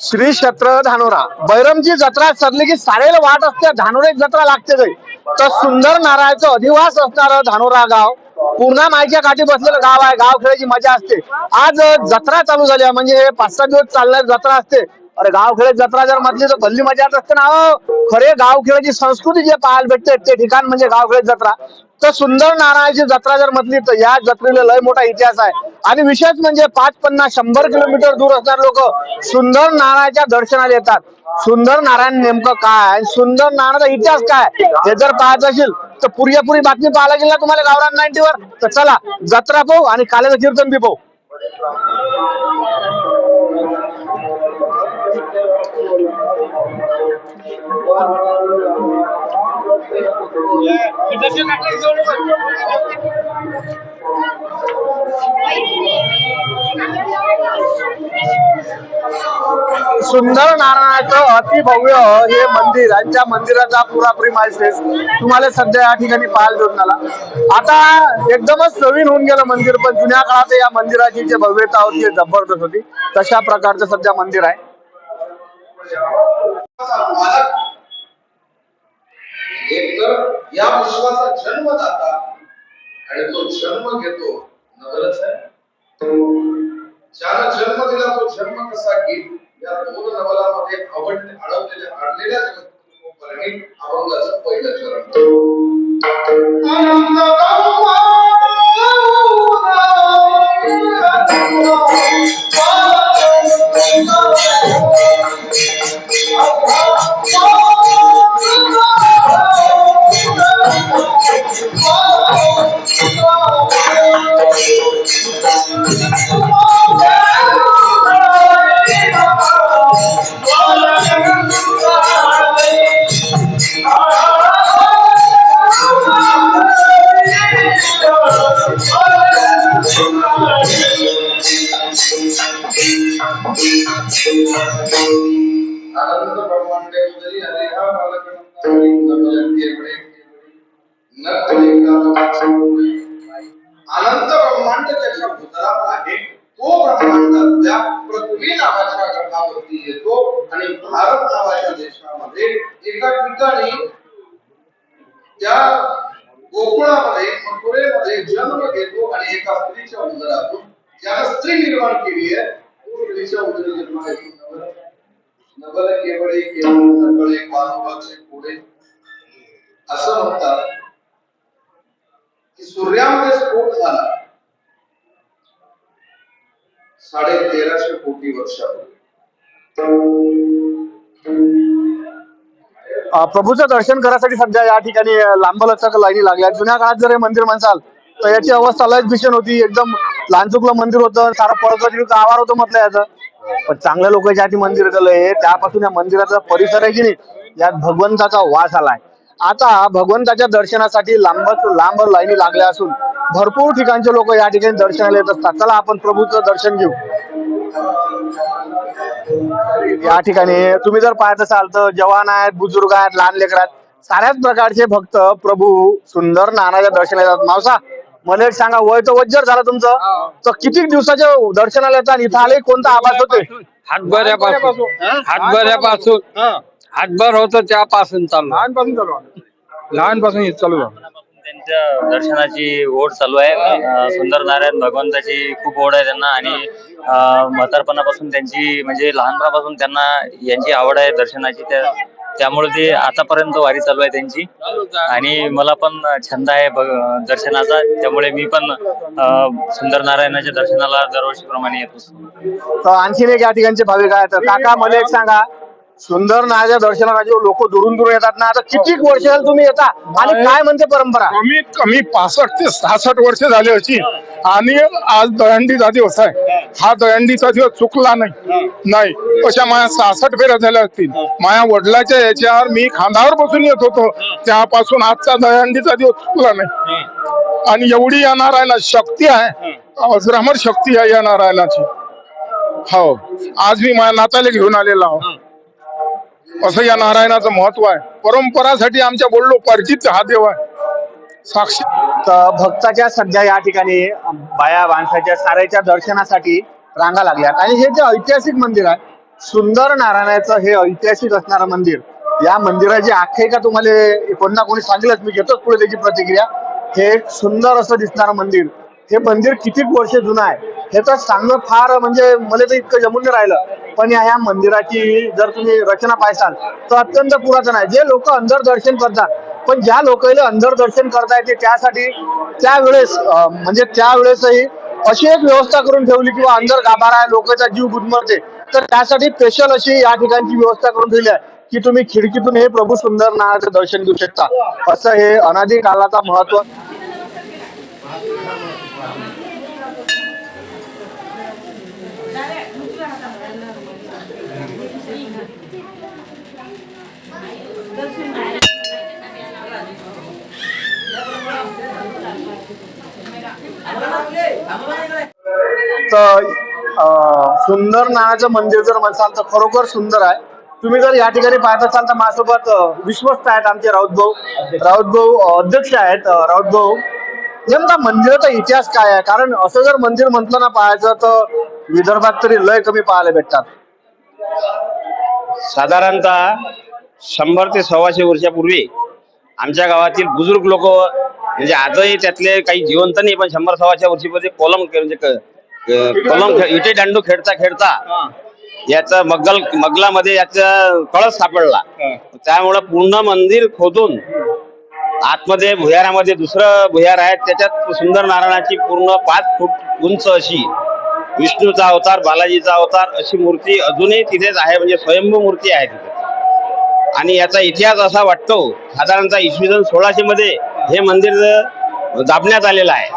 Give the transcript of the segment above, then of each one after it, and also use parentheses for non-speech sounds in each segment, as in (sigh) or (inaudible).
श्री क्षेत्र धानोरा. बैरमची जत्रा सरली की सारेला वाट असते धानोरे जत्रा लागते तर सुंदर नारळाचं अधिवास असणार धानोरा गाव. पूर्णा माईच्या काठी बसलेलं गाव आहे गाव खेळायची मजा असते. आज जत्रा चालू झाली आहे म्हणजे पाच सहा दिवस चालणारी जत्रा असते. अरे गावखेड जत्रा जर म्हटली तर भल्ली मजा असते ना हो. खरे गावखेळाची संस्कृती जे पाहायला भेटते ते ठिकाण म्हणजे गावखेळ जत्रा. तर सुंदर नारायणाची जत्रा जर म्हटली तर या जत्रेला लय मोठा इतिहास आहे. आणि विशेष म्हणजे पाच पन्नास शंभर किलोमीटर दूर असणार लोक सुंदर नारायणाच्या दर्शनाला येतात. सुंदर नारायण नेमकं काय सुंदर नारायणाचा इतिहास काय? हे जर पाहायचं असेल तर पुरेपुरी बातमी पाहायला गेला तुम्हाला गावरान नाईन्टीवर तर चला जत्रा पाहू आणि काल्याचं कीर्तन बी पाहू. सुंदर नारायणाचं अतिभव्य हे मंदिर यांच्या मंदिराचा पुरापुरी माहिती तुम्हाला सध्या या ठिकाणी पाहायला जोडणाला आता एकदमच नवीन होऊन गेलं मंदिर पण जुन्या काळात या मंदिराची जी भव्यता होती जबरदस्त होती. तशा प्रकारचं सध्या मंदिर आहे. मालक एक तर या विश्वाचा जन्म जाता आणि तो जन्म घेतो नवरच आहे. ज्याला जन्म दिला तो जन्म कसा घेईल? या दोन नवलामध्ये आवडले अडवलेल्या अडलेल्या जगतपरिणी अभंगाचं पहिलं चरण. अनंत ब्रह्मांड त्याच्या आहे तो ब्रह्मांड त्या पृथ्वी नावाच्या ग्रहावरती येतो आणि भारत नावाच्या देशामध्ये एका ठिकाणी त्या गोकुळामध्ये मथुरेमध्ये जन्म घेतो आणि एका स्त्रीच्या उदरातून ज्याला स्त्री निर्माण केली आहे तो उदरी जन्म नवल केवळे केवळ सकळे पानोबाचे पुढे असं म्हणतात की सूर्यामध्ये स्फोट झाला साडे तेराशे कोटी वर्षापूर्वी प्रभूचं दर्शन करायसाठी सध्या या ठिकाणी अ, लांबलचक लाईनी लागल्या जुन्या काळात जर हे मंदिर म्हणसाल तर याची अवस्था लयच भीषण होती. एकदम लहानचुकलं मंदिर होतं सारा पळकत आवार होतं म्हटलं याचं. पण चांगल्या लोक आधी मंदिर मंदिर हे त्यापासून या मंदिराचा परिसर आहे की नाही यात भगवंताचा वास आलाय. आता भगवंताच्या दर्शनासाठी लांबच लांब लाईनी लागल्या असून भरपूर ठिकाणचे लोक या ठिकाणी दर्शनाला येत असतात. चला आपण प्रभूचं दर्शन घेऊ. या ठिकाणी तुम्ही जर पाहत असाल तर जवान आहेत बुजुर्ग आहेत लहान लेकर आहेत साऱ्याच प्रकारचे भक्त प्रभू सुंदर नानाच्या दर्शनाला येतात. मावसा मला एक सांगा वय तर वज्जर झालं तुमचं तर किती दिवसाच्या दर्शनाला येतात इथं आले कोणता आवाज होते? हातभऱ्यापासून. हातभऱ्यापासून. हातभर होतं त्यापासून चालू. लहानपासून चालू आहे. लहानपासून हे चालू आहे. त्यांच्या दर्शनाची ओढ चालू आहे. सुंदर नारायण भगवंताची खूप ओढ आहे त्यांना आणि म्हातारपणापासून त्यांची म्हणजे लहानपणापासून त्यांना यांची आवड आहे दर्शनाची. त्या त्यामुळे ते आतापर्यंत वारी चालू आहे त्यांची. आणि मला पण छंद आहे दर्शनाचा. त्यामुळे मी पण सुंदर नारायणाच्या दर्शनाला दरवर्षीप्रमाणे येतो. आणखीन एक या ठिकाणचे भाविक आहेत. तर काका मला एक सांगा. सुंदर नारायणाच्या दर्शनाला जे लोक दुरून दुरून येतात ना आता किती वर्ष झाली तुम्ही येता? आणि काय म्हणते परंपरा? कमीत कमी पासष्ट ते सहासष्ट वर्ष झाली होती आणि आज दहंडीचा दिवस आहे. हा दहंडीचा दिवस चुकला नाही. नाही. अशा माझ्या सहासष्ट फेऱ्या झाल्या असतील. माझ्या वडिलाच्या याच्यावर मी खांदावर बसून येत होतो. त्यापासून आजचा दहंडीचा दिवस चुकला नाही. आणि एवढी या नारायणा शक्ती आहे. अजरामर शक्ती आहे या नारायणाची हो. आज मी माझ्या नाताला घेऊन आलेला आहो. असं या नारायणाचं महत्त्व आहे. परंपरासाठी आमच्या बोललो परिचित हा देव आहे. साक्षी. भक्ताच्या सध्या या ठिकाणी बाया माणसाच्या साऱ्याच्या दर्शनासाठी रांगा लागल्यात. आणि हे जे ऐतिहासिक मंदिर आहे सुंदर नारायणाचं हे ऐतिहासिक असणारं मंदिर या मंदिराची आख्यायिका तुम्हाला कोण कोणी सांगितलंच मी घेतोच पुढे त्याची प्रतिक्रिया. हे सुंदर असं दिसणारं मंदिर हे मंदिर किती वर्ष जुनं आहे? हे तर सांगणं फार म्हणजे मला तर इतकं जमून नाही राहिलं. पण या ह्या मंदिराची जर तुम्ही रचना पाहसाल तर अत्यंत पुरातन आहे. जे लोक अंदर दर्शन करतात पण ज्या लोकांना अंदर दर्शन करता येते त्यासाठी त्यावेळेस म्हणजे त्यावेळेसही अशी एक व्यवस्था करून ठेवली किंवा अंदर गाभारा आहे लोकांचा जीव गुदमरते. तर त्यासाठी स्पेशल अशी या ठिकाणची व्यवस्था करून ठेवली आहे की तुम्ही खिडकीतून हे प्रभू सुंदर नारायणाचं दर्शन घेऊ शकता. असं हे अनादी काळाचा महत्त्व तर सुंदर नावाचं मंदिर जर म्हणसाल तर खरोखर सुंदर आहे. तुम्ही जर या ठिकाणी पाहत असाल तर माझ्यासोबत विश्वस्त आहेत आमचे राऊत भाऊ. राऊत भाऊ अध्यक्ष आहेत राऊत भाऊ. नेमका मंदिराचा इतिहास काय आहे? कारण असं जर मंदिर म्हटलं ना पाहायचं तर विदर्भात तरी लय कमी पाहायला भेटतात. साधारणतः शंभर ते सव्वाशे वर्षापूर्वी आमच्या गावातील बुजुर्ग लोक म्हणजे आजही त्यातले काही जिवंत नाही पण शंभर सव्वाशे वर्षीमध्ये कोलम म्हणजे कोलम विटे दांडू खेळता खेळता याचा मग्गल मगलामध्ये याचा कळस सापडला. त्यामुळं पूर्ण मंदिर खोदून आतमध्ये भुयारामध्ये दुसरं भुयार आहे. त्याच्यात सुंदर नारायणाची पूर्ण पाच फूट उंच अशी विष्णूचा अवतार बालाजीचा अवतार अशी मूर्ती अजूनही तिथेच आहे. म्हणजे स्वयंभू मूर्ती आहे तिथे. आणि याचा इतिहास असा वाटतो साधारणतः इसवी सन सोळाशे मध्ये हे मंदिर दाबण्यात आलेलं आहे.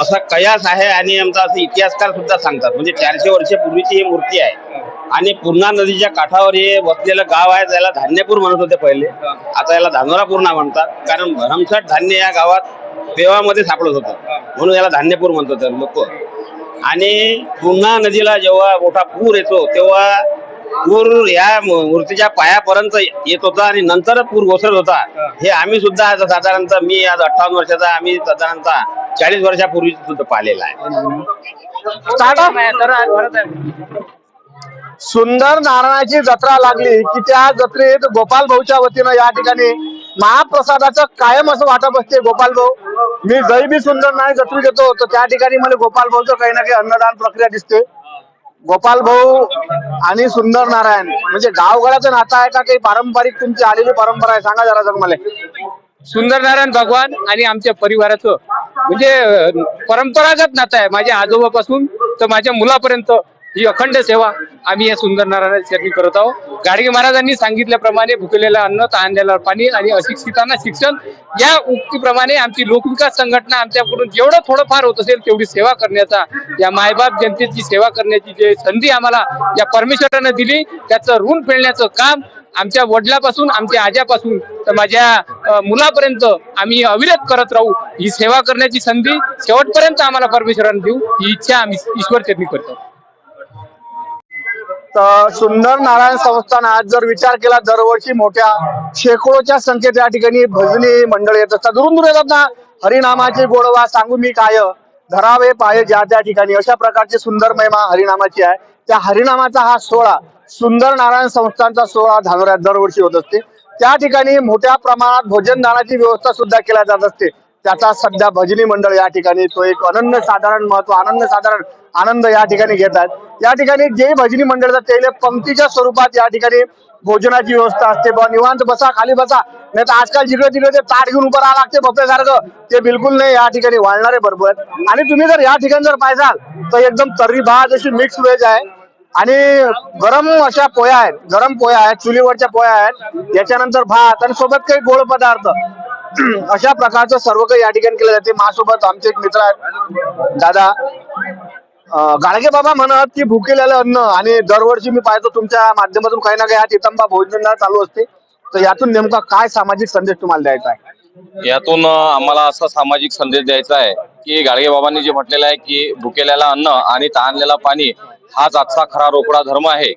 असा कयास आहे आणि आमचा असं इतिहासकार सुद्धा सांगतात. म्हणजे चारशे वर्षापूर्वीची ही मूर्ती आहे. आणि पूर्णा नदीच्या काठावर हे वसलेलं गाव आहे त्याला धान्यपूर म्हणत होते पहिले. आता याला धानोरापूर नाव म्हणतात. कारण भरमसाठ धान्य या गावात पेवामध्ये सापडत होतं. म्हणून याला धान्यपूर म्हणतात लोक. आणि पूर्णा नदीला जेव्हा मोठा पूर येतो तेव्हा पूर या मूर्तीच्या पायापर्यंत येत होता आणि नंतरच पूर ओसरत होता. हे. आम्ही सुद्धा आता साधारणतः मी आज अठ्ठावन्न वर्षाचा आम्ही साधारणतः चाळीस वर्षापूर्वी सुद्धा पाहिलेला आहे. सुंदर नारायणाची जत्रा लागली की त्या जत्रेत गोपाल भाऊच्या वतीनं या ठिकाणी महाप्रसादाचं कायम असं वाटप असते. गोपाल भाऊ मी जरी बी सुंदर नारायण जत्रेत येतो तर त्या ठिकाणी मला गोपाल भाऊचं काही ना काही अन्नदान प्रक्रिया दिसते. गोपाल भाऊ आणि सुंदर नारायण. म्हणजे गावगाड्याचं नातं आहे का? काही पारंपरिक तुमची आलेली परंपरा आहे? सांगा जरा जर मला सुंदर नारायण भगवान आणि आमच्या परिवाराचं. म्हणजे अं, परंपरागत नातं आहे. माझ्या आजोबापासून तर माझ्या मुलापर्यंत ही अखंड सेवा आम्ही या सुंदर नारायणासाठी करत आहोत. गाडगे महाराजांनी सांगितल्याप्रमाणे भुकलेलं अन्न तहानलेलं पाणी आणि अशिक्षितांना शिक्षण या उक्तीप्रमाणे आमची लोकविकास संघटना आमच्याकडून जेवढं थोडंफार होत असेल तेवढी सेवा करण्याचा या मायबाप जनतेची सेवा करण्याची जे संधी आम्हाला या परमेश्वरानं दिली त्याचं ऋण फेडण्याचं काम आमच्या वडिलापासून आमच्या आज्यापासून तर माझ्या मुलापर्यंत आम्ही अविरत करत राहू ही सेवा करण्याची संधी शेवटपर्यंत आम्हाला परमेश्वराने देऊ ही इच्छा आम्ही ईश्वर चरणी करतो. तर सुंदर नारायण संस्थान आज जर विचार केला दरवर्षी मोठ्या शेकडोच्या संख्येत या ठिकाणी भजनी मंडळ येत असतात. दुरून दूर येतात ना. हरिनामाचे गोडवा सांगू मी काय धरावे पाय ज्या त्या ठिकाणी. अशा प्रकारची सुंदर महिमा हरिनामाची आहे. त्या हरिनामाचा हा सोहळा सुंदर नारायण संस्थानचा सोहळा धानोऱ्यात दरवर्षी होत असते. त्या ठिकाणी मोठ्या प्रमाणात भोजनदानाची व्यवस्था सुद्धा केल्या जात असते. त्याचा सध्या भजनी मंडळ या ठिकाणी तो एक अनन्य साधारण महत्त्व आनंद साधारण आनंद या ठिकाणी घेतात या ठिकाणी जे भजनी मंडळ ते त्याला पंक्तीच्या स्वरूपात या ठिकाणी भोजनाची व्यवस्था असते. बा निवांत बसा खाली बसा. नाही तर आजकाल जिकडे तिकडे ते ताट घेऊन उभं राहा लागते भप्यासारखं ते बिलकुल नाही या ठिकाणी वाढणारे बरोबर. आणि तुम्ही जर या ठिकाणी जर पाहिजाल तर एकदम तर्री भात अशी मिक्स व्हेज आहे. आणि गरम अशा पोया आहेत गरम पोया आहेत चुलीवरच्या पोया आहेत. याच्यानंतर भात आणि सोबत काही गोड पदार्थ. (clears throat) अशा प्रकारचं सर्व काही या ठिकाणी केलं जाते. माझ्यासोबत आमचे एक मित्र आहेत. दादा गाडगे बाबा म्हणत की भुकेलेलं अन्न आणि दरवर्षी मी पाहतो तुमच्या माध्यमातून काही ना काही हा चितंबा भोजन चालू असते. तर यातून नेमका काय सामाजिक संदेश तुम्हाला द्यायचा आहे? यातून आम्हाला असा सामाजिक संदेश द्यायचा आहे की गाडगे बाबांनी जे म्हटलेलं आहे की भुकेल्याला अन्न आणि तहानलेला पाणी हाच आजचा खरा रोकडा धर्म आहे.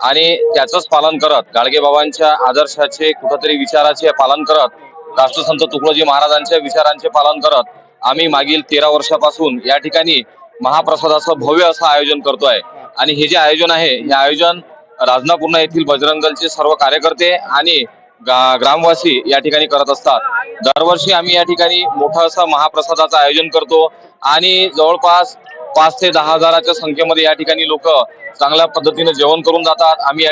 आणि त्याचंच पालन करत गाडगे बाबांच्या आदर्शाचे कुठंतरी विचाराचे पालन करत राष्ट्रसंत तुकडोजी महाराजांच्या विचारांचे पालन करत आम्ही मागील तेरा वर्षापासून या ठिकाणी महाप्रसादाचं भव्य असं आयोजन करतोय. आणि हे जे आयोजन आहे हे आयोजन राजनापूर्णा येथील बजरंग दलचे सर्व कार्यकर्ते आणि गा- ग्रामवासी या ठिकाणी करत असतात. दरवर्षी आम्ही या ठिकाणी मोठं असं महाप्रसादाचं आयोजन करतो आणि जवळपास पाच ते दहा हजाराच्या संख्येमध्ये या ठिकाणी लोक चांगल्या पद्धतीने जेवण करून जातात. आम्ही या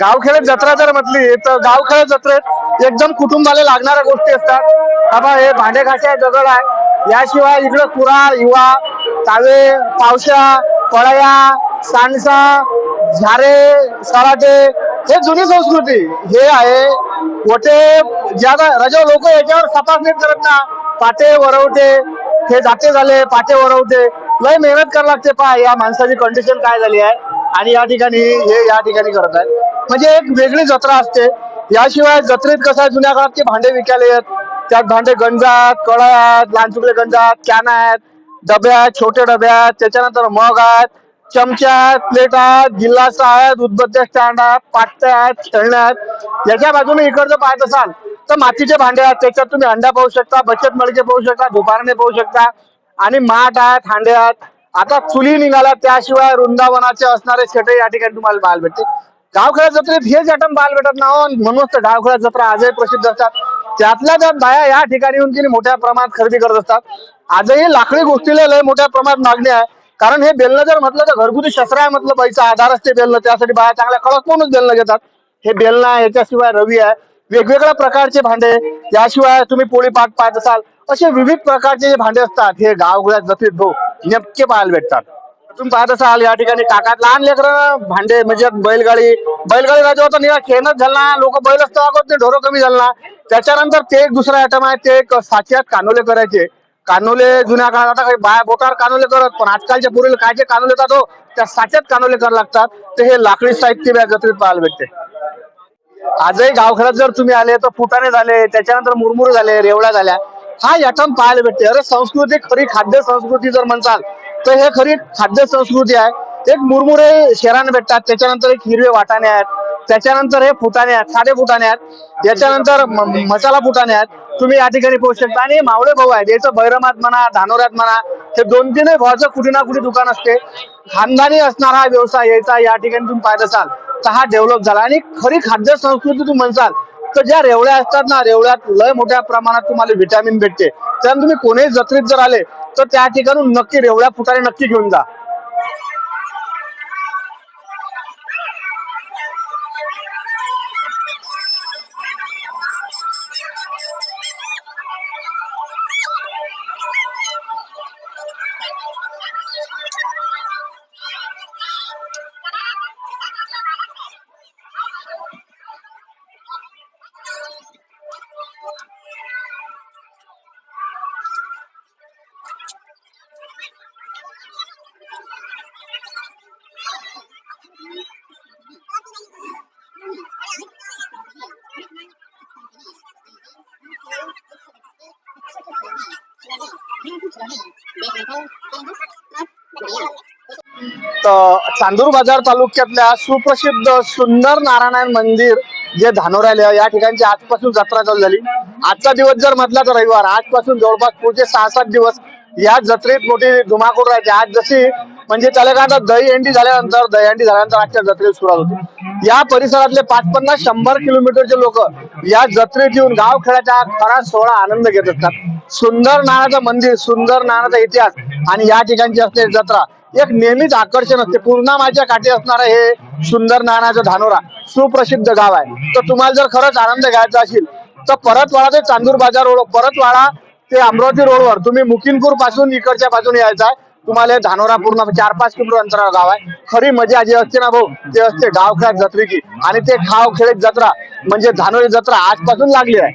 गावखेड्यात जत्रा जर म्हटली तर गावखेड्यात जत्रेत एकदम कुटुंबाला लागणाऱ्या गोष्टी असतात. बाबा हे भांडे दगड आहे. याशिवाय इकडं कुरा युवा तावे पावशा पळया सांडसा झारे सराटे हे जुनी संस्कृती. हे आहे मोठे ज्यादा रजा लोक याच्यावर तपासणी करत ना पाटे वरवटे हे जाते झाले पाटे वरवटे. लय मेहनत करावं लागते पहा या माणसाची कंडिशन काय झाली आहे. आणि या ठिकाणी हे या ठिकाणी करत आहे म्हणजे एक वेगळी जत्रा असते. याशिवाय जत्रेत कसं आहे जुन्या काळात ते भांडे विकायला येत. त्यात भांडे गंजात कळा आहेत लहान चुकले गंजात कॅन आहेत डबे आहेत छोटे डबे आहेत त्याच्यानंतर मग आहेत चमच्या आहेत प्लेट आहेत गिलास आहेत उदबत्त्या स्टँड आहेत पाट्या आहेत खेळण्या आहेत याच्या बाजूने इकडचं पाहत असाल तर मातीचे भांडे आहेत. त्याच्यात तुम्ही अंडा पाहू शकता बचत मडके पाहू शकता दुपारणे पाहू शकता. आणि माठ आहेत हांडे आहेत. आता चुली निघाल्या त्याशिवाय वृंदावनाचे असणारे शेटे या ठिकाणी तुम्हाला पाहायला भेटते गावखेळा जत्रेत हेच आयटम बाल भेटत ना हो. म्हणूनच तर गावखेड्या जत्रा आजही प्रसिद्ध असतात. त्यातल्या त्यात बाया या ठिकाणी येऊन तिने मोठ्या प्रमाणात खरेदी करत असतात. आजही लाकडी गोष्टीला लय मोठ्या प्रमाणात मागणी आहे. कारण हे बेलणं जर म्हटलं तर घरगुती शस्त्र आहे म्हटलं पैसा आधार असते बेलणं. त्यासाठी बाया चांगल्या कडक म्हणून बेलणं घेतात. हे बेलणं आहे याच्याशिवाय रवी आहे. वेगवेगळ्या प्रकारचे भांडे याशिवाय तुम्ही पोळी पाक पाहत असाल. असे विविध प्रकारचे जे भांडे असतात हे गावगुळ्यात जत्रेत भाऊ नेमके पाहायला भेटतात. तुम्ही पाहत असाल या ठिकाणी काकात लहान लेकर भांडे म्हणजे बैलगाडी. बैलगाडी राजा होता निरा खेळणच झाला लोक बैल असतात ढोरं कमी झाला त्याच्यानंतर ते एक दुसरा आयटम आहे ते एक साच्यात कानोले करायचे. कानोले जुन्या काळात आता काही बाया बोटावर कानोले करत पण आजकालच्या पुरीला काय जे कानोले येतात हो त्या साच्यात कानोले करा लागतात. तर हे लाकडी साहित्य या जत्रेत पाहायला भेटते. आजही गावखेड्यात जर तुम्ही आले तर फुटाणे झाले त्याच्यानंतर मुरमुरे झाले रेवड्या झाल्या. हा याटम पाहायला भेटते. अरे संस्कृती खरी खाद्य संस्कृती जर म्हणताल तर हे खरी खाद्य संस्कृती आहे. एक मुरमुरे शहराने भेटतात त्याच्यानंतर एक हिरवे वाटाणे आहेत त्याच्यानंतर हे फुटाणे आहेत साधे फुटाणे आहेत त्याच्यानंतर मसाला फुटाणे आहेत. तुम्ही या ठिकाणी पोहोचू शकता. आणि मावळे भाऊ आहेत याचं बैरमात म्हणा धानोऱ्यात म्हणा हे दोन तीनही भावाचं कुठे ना कुठे दुकान असते. खानदानी असणारा हा व्यवसाय यायचा या ठिकाणी तुम्ही पाहत असाल. तर हा डेव्हलप झाला. आणि खरी खाद्य संस्कृती तुम्ही म्हणसाल तर ज्या रेवड्या असतात ना रेवळ्यात लय मोठ्या प्रमाणात तुम्हाला व्हिटॅमिन भेटते. त्यामुळे तुम्ही कोणीही जत्रेत जर आले तर त्या ठिकाणून नक्की रेवड्या फुटाने नक्की घेऊन जा. चांदूर बाजार तालुक्यातल्या सुप्रसिद्ध सुंदर नारायण मंदिर जे धानोऱ्याला या ठिकाणची आजपासून जत्रा चालू झाली. आजचा दिवस जर म्हटला तर रविवार. आजपासून जवळपास पुढचे सहा सात दिवस या जत्रेत मोठी धुमाकूळ राहते. आज जशी म्हणजे त्याला काय म्हणतात, दहीहंडी झाल्यानंतर दहीहंडी झाल्यानंतर आजच्या जत्रेत सुरुवात होते. या परिसरातले पाच पन्नास शंभर किलोमीटरचे लोक या जत्रेत येऊन गाव खेळाचा खरा सोहळा आनंद घेत असतात. सुंदर नानाचं मंदिर सुंदर नारायणाचा इतिहास आणि या ठिकाणची असलेली जत्रा एक नेहमीच आकर्षण असते. पूर्णा माझ्या काठी असणारं हे सुंदर नानाचा धानोरा. सुप्रसिद्ध गाव आहे. तर तुम्हाला जर खरंच आनंद घ्यायचा असेल तर परतवाडा ते चांदूर बाजार रोड परतवाडा ते अमरावती रोडवर तुम्ही मुकिनपूरपासून इकडच्या बाजून यायचा आहे. तुम्हाला हे धानोरा पूर्ण चार पाच किलोमीटर अंतरावर गाव आहे. खरी मजा जी असते ना भाऊ ते असते गाव खेळात जत्रेची आणि ते खाव खेळत जत्रा म्हणजे धानोरी जत्रा आजपासून लागली आहे.